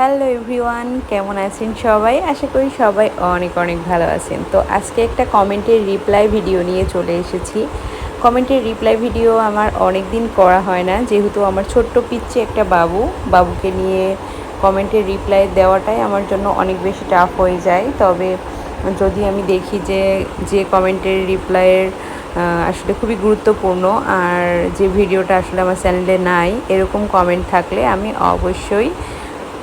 Hello everyone, কেমন আছেন সবাই? আশা করি সবাই অনেক অনেক ভালো আছেন। তো আজকে একটা কমেন্টের রিপ্লাই ভিডিও নিয়ে চলে এসেছি। কমেন্টের রিপ্লাই ভিডিও আমার অনেক দিন করা হয় না। যেহেতু আমার ছোট্ট পিচ্ছে একটা বাবু, বাবুকে নিয়ে কমেন্টের রিপ্লাই দেওয়াটাই আমার জন্য অনেক বেশি টাফ হয়ে যায়। তবে যদি আমি দেখি যে যে কমেন্টের রিপ্লাইয়ের আসলে খুবই গুরুত্বপূর্ণ আর যে ভিডিওটা আসলে আমার চ্যানেলে নাই, এরকম কমেন্ট থাকলে আমি অবশ্যই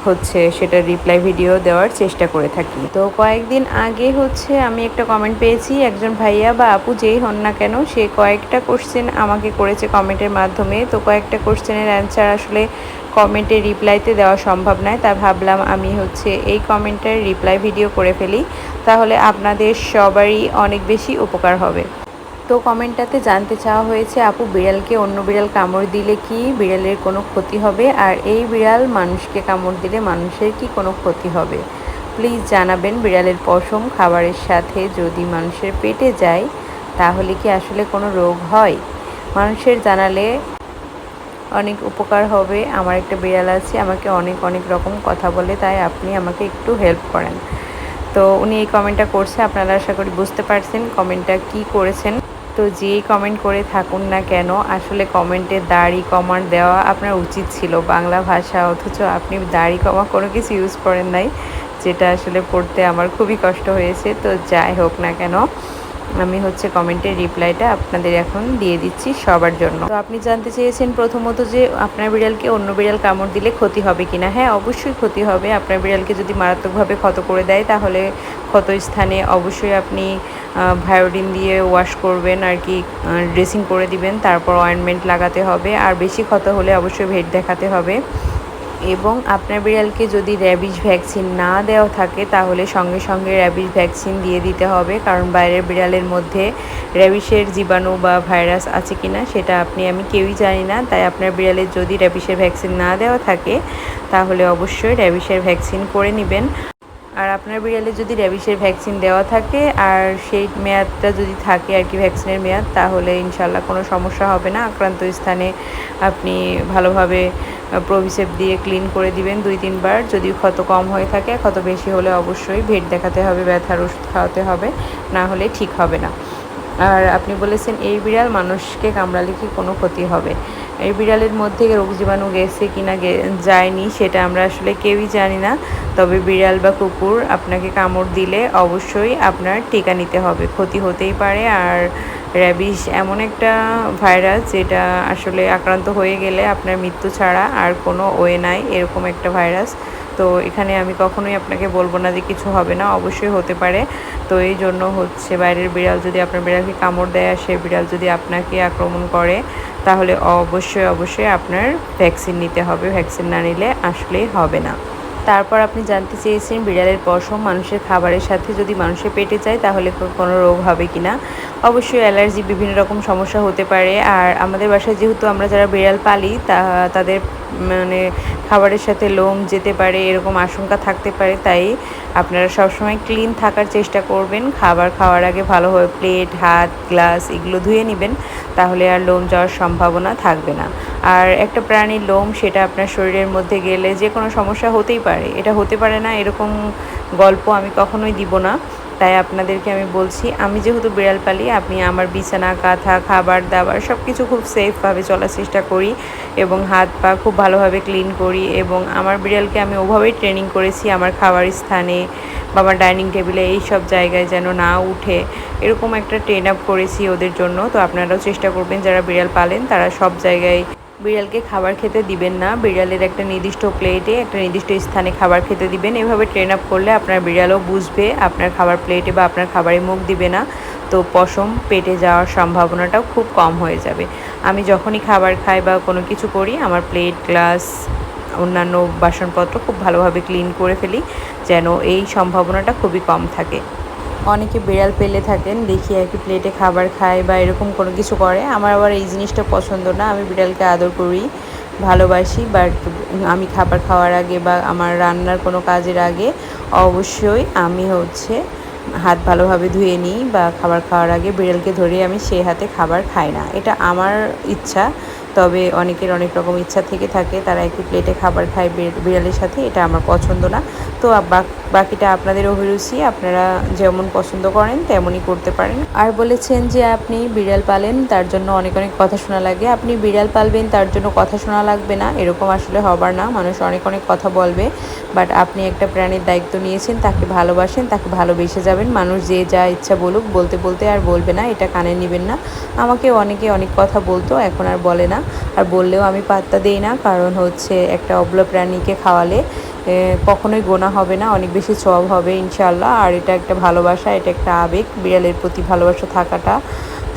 হচ্ছে সেটা রিপ্লাই ভিডিও দেওয়ার চেষ্টা করে থাকি। তো কয়েকদিন আগে হচ্ছে আমি একটা কমেন্ট পেয়েছি, একজন ভাইয়া বা আপু যেই হন না কেন, সে কয়েকটা কোশ্চেন আমাকে করেছে কমেন্টের মাধ্যমে। তো কয়েকটা কোশ্চেনের অ্যান্সার আসলে কমেন্টে রিপ্লাইতে দেওয়া সম্ভব নয়, তা ভাবলাম আমি হচ্ছে এই কমেন্টের রিপ্লাই ভিডিও করে ফেলি। তাহলে আপনাদের সবারই অনেক বেশি উপকার হবে। তো কমেন্টটাতে জানতে চাওয়া হয়েছে, আপু, বিড়ালকে অন্য বিড়াল কামড় দিলে কি বিড়ালের কোনো ক্ষতি হবে? আর এই বিড়াল মানুষকে কামড় দিলে মানুষের কি কোনো ক্ষতি হবে? প্লিজ জানাবেন বিড়ালের পশম খাবারের সাথে যদি মানুষের পেটে যায়, তাহলে কি আসলে কোনো রোগ হয়? মানুষের জানালে অনেক উপকার হবে। আমার একটা বিড়াল আছে, আমাকে অনেক অনেক রকম কথা বলে, তাই আপনি আমাকে একটু হেল্প করেন। তো উনি এই কমেন্টটা করছে, আপনারা আশা করি বুঝতে পারছেন কমেন্টটা কি করেছেন। তো যেই কমেন্ট করে থাকুন না কেন, আসলে কমেন্টে দাড়ি কমার দেওয়া আপনার উচিত ছিল। বাংলা ভাষা, অথচ আপনি দাড়ি কমা কোনো কিছু ইউজ করেন নাই, যেটা আসলে পড়তে আমার খুবই কষ্ট হয়েছে। তো যাই হোক না কেন আমি হচ্ছে কমেন্টের রিপ্লাইটা আপনাদের এখন দিয়ে দিচ্ছি সবার জন্য। তো আপনি জানতে চেয়েছেন প্রথমত যে আপনার বিড়ালকে অন্য বিড়াল কামড় দিলে ক্ষতি হবে কিনা? হ্যাঁ অবশ্যই ক্ষতি হবে। আপনার বিড়ালকে যদি মারাত্মকভাবে ক্ষত করে দেয়, তাহলে ক্ষত স্থানে অবশ্যই আপনি ভায়োডিন দিয়ে ওয়াশ করবেন, আর কি ড্রেসিং করে দিবেন, তারপর অয়েনমেন্ট লাগাতে হবে। আর বেশি ক্ষত হলে অবশ্যই ভেট দেখাতে হবে। এবং আপনার বিড়ালকে যদি র্যাবিস ভ্যাকসিন না দেওয়া থাকে, তাহলে সঙ্গে সঙ্গে র্যাবিস ভ্যাকসিন দিয়ে দিতে হবে। কারণ বাইরের বিড়ালের মধ্যে র্যাবিসের জীবাণু বা ভাইরাস আছে কি না সেটা আপনি, আমি কেউই জানি না। তাই আপনার বিড়ালের যদি র্যাবিসের ভ্যাকসিন না দেওয়া থাকে, তাহলে অবশ্যই র্যাবিসের ভ্যাকসিন করে নেবেন। আর আপনার বিড়ালে যদি র্যাবিসের ভ্যাকসিন দেওয়া থাকে, আর সেই মেয়াদটা যদি থাকে আর কি ভ্যাকসিনের মেয়াদ, তাহলে ইনশাল্লাহ কোনো সমস্যা হবে না। আক্রান্ত স্থানে আপনি ভালোভাবে প্রভিসেপ দিয়ে ক্লিন করে দিবেন দুই তিনবার যদি ক্ষত কম হয়ে থাকে, ক্ষত বেশি হলে অবশ্যই ভেট দেখাতে হবে, ব্যথার ওষুধ খাওয়াতে হবে, না হলে ঠিক হবে না। আর আপনি বলেছেন, এই বিড়াল মানুষকে কামড়ালে কি কোনো ক্ষতি হবে? এই বিড়ালের মধ্যে রোগ জীবাণু গেছে কি না যায়নি, সেটা আমরা আসলে কেউই জানি না। তবে বিড়াল বা কুকুর আপনাকে কামড় দিলে অবশ্যই আপনার টিকা নিতে হবে। ক্ষতি হতেই পারে। আর র্যাবিস এমন একটা ভাইরাস যেটা আসলে আক্রান্ত হয়ে গেলে আপনার মৃত্যু ছাড়া আর কোনো ওয়ে নাই, এরকম একটা ভাইরাস। তো এখানে আমি কখনোই আপনাকে বলব না যে কিছু হবে না, অবশ্যই হতে পারে। তো এই জন্য হচ্ছে বাইরের বিড়াল যদি আপনার বিড়ালকে কামড় দেয়, আর সে বিড়াল যদি আপনাকে আক্রমণ করে তাহলে অবশ্যই অবশ্যই আপনার ভ্যাকসিন নিতে হবে। ভ্যাকসিন না নিলে আসলেই হবে না। তারপর আপনি জানতে চেয়েছেন, বিড়ালের পশম মানুষের খাবারের সাথে যদি মানুষের পেটে যায়, তাহলে কোনো রোগ হবে কি না অবশ্যই অ্যালার্জি বিভিন্ন রকম সমস্যা হতে পারে। আর আমাদের বাসায় যেহেতু আমরা যারা বিড়াল পালি, তা, তাদের মানে খাবারের সাথে লোম যেতে পারে, এরকম আশঙ্কা থাকতে পারে, তাই আপনারা সবসময় ক্লিন থাকার চেষ্টা করবেন। খাবার খাওয়ার আগে ভালোভাবে প্লেট, হাত, গ্লাস এগুলো ধুয়ে নেবেন, তাহলে আর লোম যাওয়ার সম্ভাবনা থাকবে না। আর একটা প্রাণীর লোম, সেটা আপনার শরীরের মধ্যে গেলে যে কোনো সমস্যা হতেই পারে। এটা হতে পারে না, এরকম গল্প আমি কখনোই দিব না। তাই আপনাদেরকে আমি বলছি, আমি যেহেতু বিড়াল পালি আপনি আমার বিছানা কাঁথা খাবার দাবার সব কিছু খুব সেফভাবে চলার চেষ্টা করি এবং হাত পা খুব ভালোভাবে ক্লিন করি এবং আমার বিড়ালকে আমি ওভাবেই ট্রেনিং করেছি আমার খাবার স্থানে বা আমার ডাইনিং টেবিলে এই সব জায়গায় যেন না উঠে। এরকম একটা ট্রেন আপ করেছি ওদের জন্য। তো আপনারাও চেষ্টা করবেন, যারা বিড়াল পালেন তারা সব জায়গায় বিড়ালকে খাবার খেতে দিবেন না। বিড়ালের একটা নির্দিষ্ট প্লেটে একটা নির্দিষ্ট স্থানে খাবার খেতে দিবেন। এভাবে ট্রেন আপ করলে আপনার বিড়ালও বুঝবে, আপনার খাবার প্লেটে বা আপনার খাবারে মুখ দিবে না। তো পশম পেটে যাওয়ার সম্ভাবনাটাও খুব কম হয়ে যাবে। আমি যখনই খাবার খাই বা কোনো কিছু করি, আমার প্লেট গ্লাস অন্যান্য বাসনপত্র খুব ভালোভাবে ক্লিন করে ফেলি, যেন এই সম্ভাবনাটা খুবই কম থাকে। অনেকে বিড়াল পেলে থাকেন, দেখি আর কি প্লেটে খাবার খায় বা এরকম কোনো কিছু করে। আমার আবার এই জিনিসটা পছন্দ না, আমি বিড়ালকে আদর করি, ভালোবাসি বাট আমি খাবার খাওয়ার আগে বা আমার রান্নার কোনো কাজের আগে অবশ্যই আমি হচ্ছে হাত ভালোভাবে ধুয়ে নিই বা খাবার খাওয়ার আগে বিড়ালকে ধরে আমি সেই হাতে খাবার খাই না। এটা আমার ইচ্ছা, তবে অনেকের অনেক রকম ইচ্ছা থেকে থাকে, তারা একটি প্লেটে খাবার খায় বিড়ালের সাথে, এটা আমার পছন্দ না। তো বাক- বাকিটা আপনাদের অভিরুচি আপনারা যেমন পছন্দ করেন তেমনই করতে পারেন। আর বলেছেন যে আপনি বিড়াল পালেন, তার জন্য অনেক অনেক কথা শোনা লাগে। আপনি বিড়াল পালবেন, তার জন্য কথা শোনা লাগবে না, এরকম আসলে হবার না। মানুষ অনেক অনেক কথা বলবে, বাট আপনি একটা প্রাণীর দায়িত্ব নিয়েছেন, তাকে ভালোবাসেন, তাকে ভালোবেসে যাবেন। মানুষ যে যা ইচ্ছা বলুক, বলতে বলতে আর বলবে না, এটা কানে নেবেন না। আমাকে অনেকে অনেক কথা বলতো, এখন আর বলে না। আর বললেও আমি পাত্তা দেই না, কারণ হচ্ছে একটা অবলা প্রাণীকে খাওয়ালে কখনোই গোনা হবে না, অনেক বেশি সব হবে ইনশাল্লাহ আর এটা একটা ভালোবাসা, এটা একটা আবেগ। বিড়ালের প্রতি ভালোবাসা থাকাটা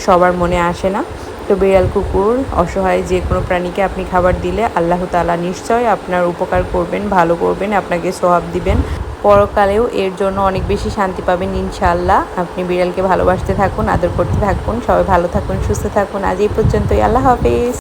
সবার মনে আসে না। তো বিড়াল, কুকুর, অসহায় যে কোনো প্রাণীকে আপনি খাবার দিলে আল্লাহ তালা নিশ্চয় আপনার উপকার করবেন, ভালো করবেন, আপনাকে সোহাব দিবেন। পরকালেও এর জন্য অনেক বেশি শান্তি পাবেন ইনশাআল্লাহ। আপনি বিড়ালকে ভালোবাসতে থাকুন, আদর করতে থাকুন। সবাই ভালো থাকুন, সুস্থ থাকুন। আজ এই পর্যন্তই। আল্লাহ হাফেজ।